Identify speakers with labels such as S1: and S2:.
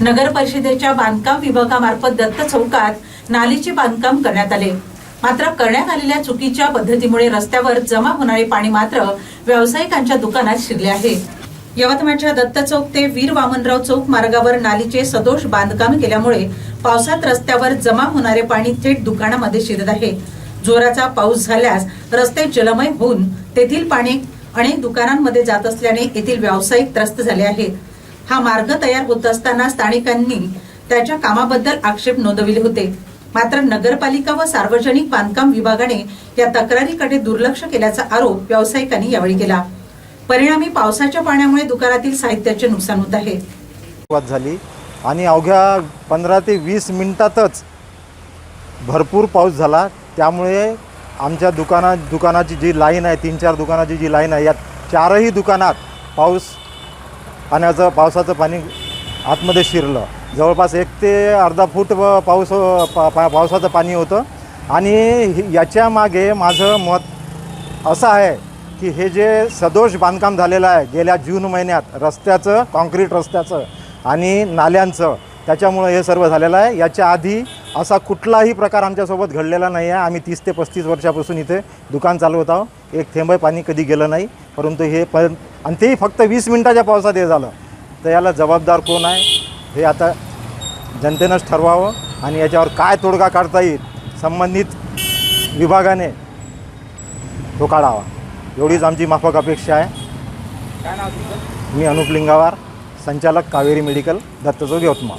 S1: नगर परिषदेच्या बांधकाम विभागामार्फत दत्त चौकात नालीचे बांधकाम करण्यात आले. मात्र करण्यात आलेल्या चुकीच्या पद्धतीमुळे रस्त्यावर जमा होणारे पाणी मात्र व्यावसायिकांच्या दुकानात शिरले आहे. यवतमाळच्या दत्त चौक ते वीर वामनराव चौक मार्गावर नालीचे सदोष बांधकाम केल्यामुळे पावसात रस्त्यावर जमा होणारे पाणी थेट दुकानामध्ये शिरत आहे. जोराचा पाऊस झाल्यास रस्ते जलमय होऊन तेथील पाणी अनेक दुकानांमध्ये जात असल्याने येथील व्यावसायिक त्रस्त झाले आहेत. हा मार्ग तयार होत असताना स्थानिकांनी त्याच्या कामाबद्दल आक्षेप नोंदविले होते. मात्र नगरपालिका व सार्वजनिक बांधकाम विभागाने या तक्रारीकडे दुर्लक्ष केल्याचा आरोप व्यावसायिकांनी यावेळी केला. परिणामी पावसाच्या पाण्यामुळे दुकानातील साहित्याचे नुकसान होत आहे.
S2: सुरुवात झाली आणि अवघ्या पंधरा ते वीस मिनिटातच भरपूर पाऊस झाला. त्यामुळे आमच्या दुकानात दुकानाची जी लाईन आहे तीन चार दुकानाची जी लाईन आहे या चारही दुकानात पाऊस पाण्याचं पावसाचं पाणी आतमध्ये शिरलं. जवळपास एक ते अर्धा फूट व पाऊस पा पा- पावसाचं पाणी होतं. आणि हि- याच्या मागे माझं मत असं आहे की हे जे सदोष बांधकाम झालेलं आहे गेल्या जून महिन्यात रस्त्याचं कॉन्क्रीट रस्त्याचं आणि नाल्यांचं त्याच्यामुळं हे सर्व झालेलं आहे. याच्या आधी असा कुठलाही प्रकार आमच्यासोबत घडलेला नाही आहे. आम्ही तीस ते पस्तीस वर्षापासून इथे दुकान चालवत आहोत. एक थेंब पाणी कधी गेलं नाही परंतु हे प आणि तेही फक्त वीस मिनटाच्या पावसात हे झालं. तर याला जबाबदार कोण आहे? हे आता जनतेनंच ठरवावं आणि याच्यावर काय तोडगा काढता येईल संबंधित विभागाने तो काढावा. एवढीच आमची माफक अपेक्षा आहे. मी अनुप लिंगावार संचालक कावेरी मेडिकल दत्तचौक यवतमाळ.